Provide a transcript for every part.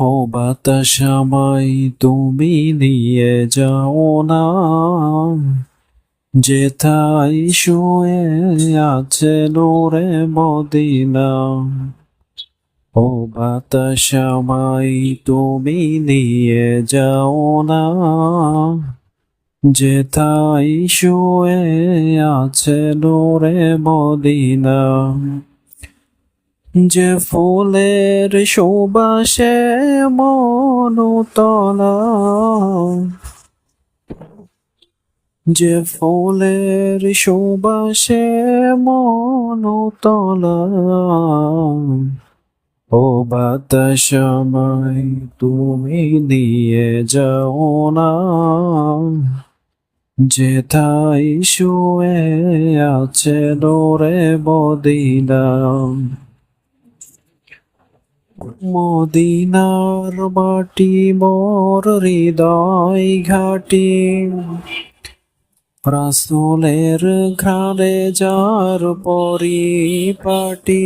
ও বাতাস তুমি নিয়ে যাও না। যেথায় শুয়ে আছে নূরে মদিনা, ও বাতাস তুমি নিয়ে যাও না। যেথায় শুয়ে আছে নূরে মদিনা যে ফুলের সুবাসে মনুতলা যে ফুলের সুবাসে মনুতলা ও বাতাস আমায় তুমি দিয়ে যাও না যেথায় শুয়ে আছে ডোরে মদিনা মদিনার মাটি মোর হৃদয় ঘাটি। রাসুলের ঘ্রাণে যার পরিপাটি,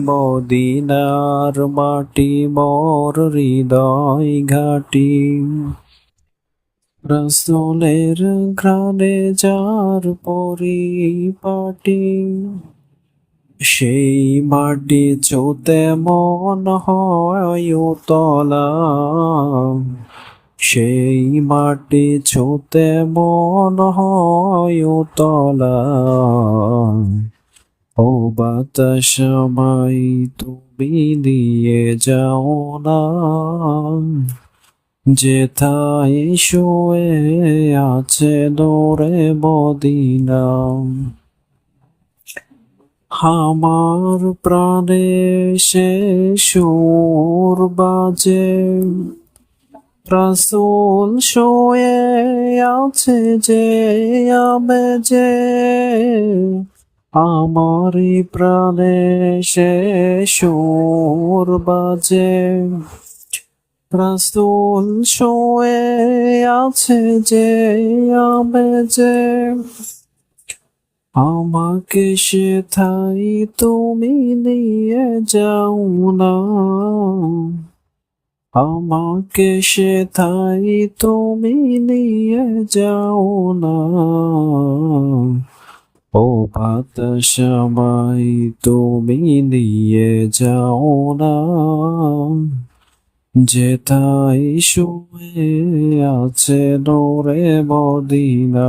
মদিনার মাটি মোর হৃদয় ঘাটি। রাসুলের ঘ্রাণে যার পরিপাটি সেই মাটি চোতে মন হয় তলা সেই মাটি ছোতে মন হয় তলা ও বাতাস আমায় তুমি দিয়ে যাও না। যেথায় শুয়ে আছে দোরে মদিনা। আমার প্রাণে সে সুর বাজে। রাসুল শোয়ে আছে যে আমি যে। আমারই প্রাণে সে সুর বাজে। রাসুল শোয়ে আছে যে আমি যে। আমাকে সেথাই তুমি নিয়ে যাও না। আমাকে সেথাই তুমি নিয়ে যাও না। ও বাতাস আমায় তুমি নিয়ে যাও না। যেথায় শুয়ে আছে নোরে মদিনা